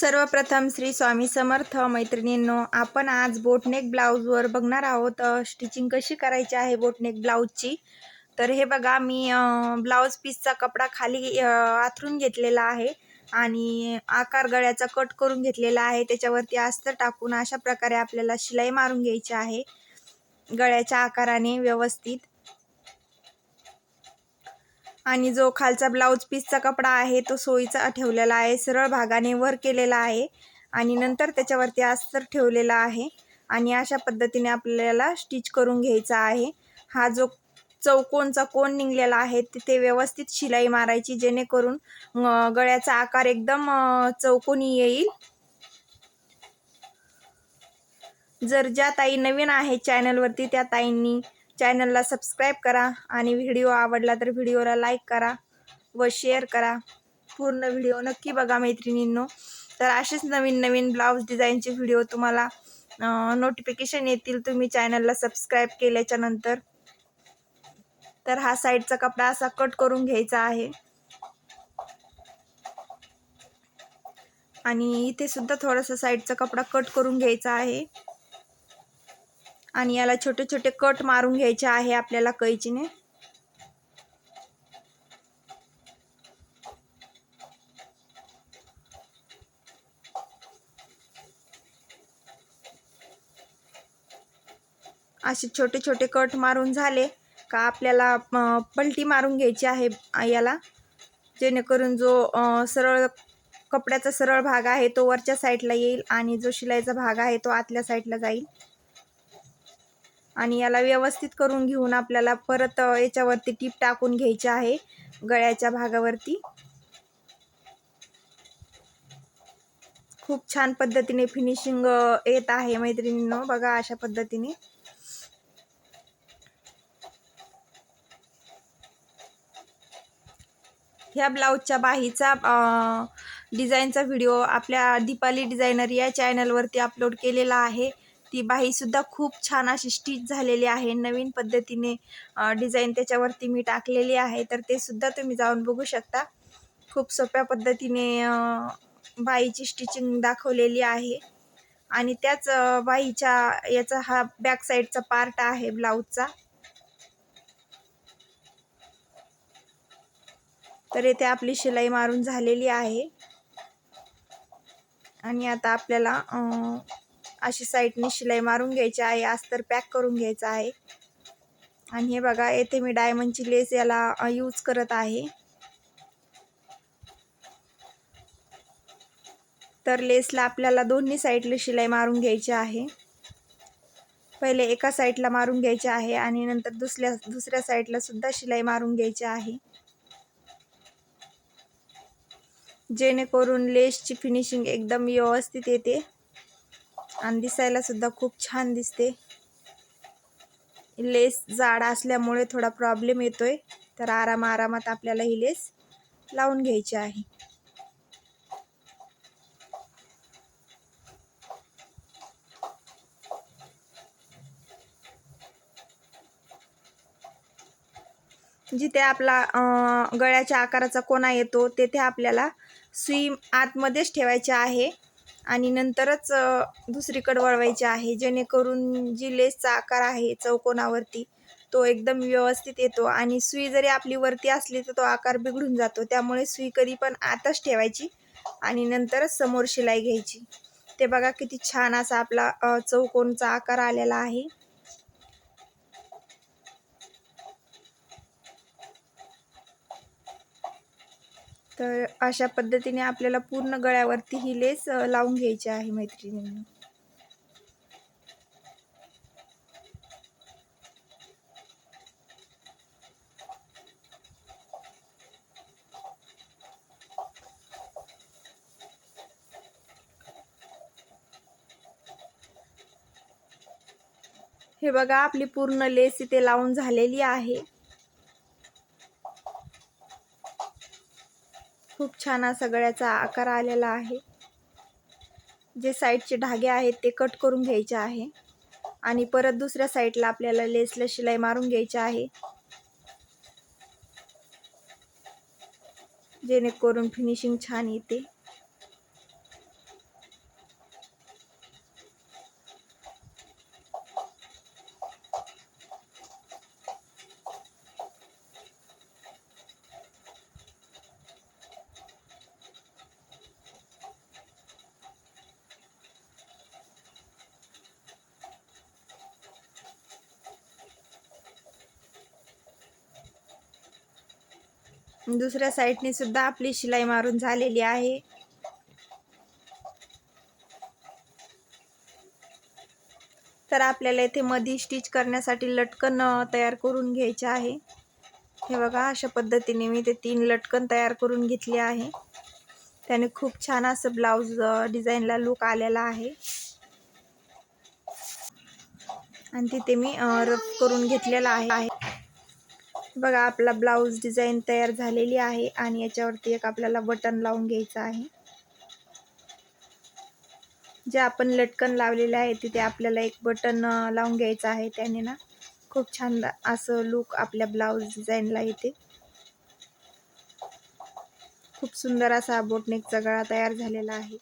सर्वप्रथम श्री स्वामी समर्थ मैत्रिणींनो आपण आज बोटनेक ब्लाऊजवर बघणार आहोत स्टिचिंग कशी करायची आहे बोटनेक ब्लाऊजची. तर हे बघा मी ब्लाऊज पीसचा कपडा खाली आथरून घेतलेला आहे आणि आकार गळ्याचा कट करून घेतलेला आहे. त्याच्यावरती अस्तर टाकून अशा प्रकारे आपल्याला शिलाई मारून घ्यायची आहे. गळ्याच्या आकाराने व्यवस्थित. आणि जो खालचा ब्लाऊज पीसचा कपडा आहे तो सोयीचा ठेवलेला आहे सरळ भागाने वर केलेला आहे आणि नंतर त्याच्यावरती अस्तर ठेवलेला आहे आणि अशा पद्धतीने आपल्याला स्टिच करून घ्यायचा आहे. हा जो चौकोनचा कोण निघलेला आहे तिथे व्यवस्थित शिलाई मारायची जेणेकरून गळ्याचा आकार एकदम चौकोनी येईल. जर ज्या ताई नवीन आहे चॅनलवरती त्या ताईंनी चॅनलला सबस्क्राईब करा आणि व्हिडिओ आवडला तर व्हिडिओला लाईक करा व शेअर करा. पूर्ण व्हिडिओ नक्की बघा मैत्रिणींनो. तर असेच नवीन नवीन ब्लाऊज डिझाईनचे व्हिडिओ तुम्हाला नोटिफिकेशन येतील तुम्ही चॅनलला सबस्क्राईब केल्याच्यानंतर. तर हा साईडचा कपडा असा कट करून घ्यायचा आहे. आणि इथे सुद्धा थोडासा साईडचा कपडा कट करून घ्यायचा आहे. आणि याला छोटे छोटे कट मारून घ्यायचे आहे आपल्याला कैचीने. असे छोटे छोटे कट मारून झाले का आपल्याला पलटी मारून घ्यायची आहे याला. जेणेकरून जो सरळ कपड्याचा सरळ भाग आहे तो वरच्या साईडला येईल आणि जो शिलाईचा भाग आहे तो आतल्या साईडला जाईल. आणि याला व्यवस्थित करून घेऊन आपल्याला परत याच्यावरती टीप टाकून घ्यायची आहे गळ्याच्या भागावरती. खूप छान पद्धतीने फिनिशिंग येत आहे मैत्रिणींनो बघा अशा पद्धतीने. ह्या ब्लाऊजच्या बाहीचा डिझाईनचा व्हिडिओ आपल्या दीपाली डिझायनर या चॅनलवरती अपलोड केलेला आहे. ती बाहीसुद्धा खूप छान अशी स्टिच झालेली आहे. नवीन पद्धतीने डिझाईन त्याच्यावरती मी टाकलेली आहे. तर ते सुद्धा तुम्ही जाऊन बघू शकता. खूप सोप्या पद्धतीने बाईची स्टिचिंग दाखवलेली आहे. आणि त्याच बाईच्या याचा हा बॅक साईडचा पार्ट आहे ब्लाऊजचा. तर येथे आपली शिलाई मारून झालेली आहे. आणि आता आपल्याला अशी साईडने शिलाई मारून घ्यायची आहे अस्तर पॅक करून घ्यायचं आहे. आणि हे बघा येथे मी डायमंडची लेस याला यूज करत आहे. तर लेसला आपल्याला दोन्ही साईडला शिलाई मारून घ्यायची आहे. पहिले एका साईडला मारून घ्यायचे आहे आणि नंतर दुसऱ्या दुसऱ्या साईडला सुद्धा शिलाई मारून घ्यायची आहे. जेणेकरून लेसची फिनिशिंग एकदम व्यवस्थित येते. आणि दिसायला सुद्धा खूप छान दिसते. लेस जाड असल्यामुळे थोडा प्रॉब्लेम येतोय. तर आराम आरामात आपल्याला ही लेस लावून घ्यायची आहे. जिथे आपला गळ्याच्या आकाराचा कोणा येतो तेथे आपल्याला सुई आतमध्येच ठेवायची आहे. आणि नंतरच दुसरीकडे वळवायची आहे. जेणेकरून जी लेसचा आकार आहे चौकोनावरती तो एकदम व्यवस्थित येतो आणि सुई जरी आपली वरती असली तर तो आकार बिघडून जातो. त्यामुळे सुई कधी पण आतच ठेवायची आणि नंतरच समोर शिलाई घ्यायची. ते बघा किती छान असा आपला चौकोनचा आकार आलेला आहे. तर अशा पद्धतीने आपल्याला पूर्ण गळ्यावरती ही लेस लावून घ्यायची आहे मैत्रिणींना. हे बघा आपली पूर्ण लेस इथे लावून झालेली आहे. खूप छान हा सगळ्याचा आकार आलेला आहे. जे साईडचे धागे आहेत ते कट करून घ्यायचे आहे. आणि परत दुसऱ्या साईडला आपल्याला लेसला शिलाई मारून घ्यायची आहे. जेणेकरून फिनिशिंग छान येते. दुसऱ्या साईडने सुद्धा आपली शिलाई मारून झालेली आहे. तर आपल्याला इथे मधी स्टिच करण्यासाठी लटकन तयार करून घ्यायचे आहे. हे बघा अशा पद्धतीने मी ते तीन लटकन तयार करून घेतले आहे. त्याने खूप छान असं ब्लाऊज डिझाईनला लुक आलेला आहे. आणि तिथे मी रफ करून घेतलेला आहे. बघा आपला ब्लाऊज डिझाईन तयार झालेली आहे आणि याच्यावरती एक आपल्याला बटन लावून घ्यायचं आहे. जे आपण लटकन लावलेले आहे तिथे आपल्याला एक बटन लावून घ्यायचं आहे त्याने ना. खूप छान असं लुक आपल्या ब्लाऊज डिझाईनला येते. खूप सुंदर असा बोटनेकचा गळा तयार झालेला आहे.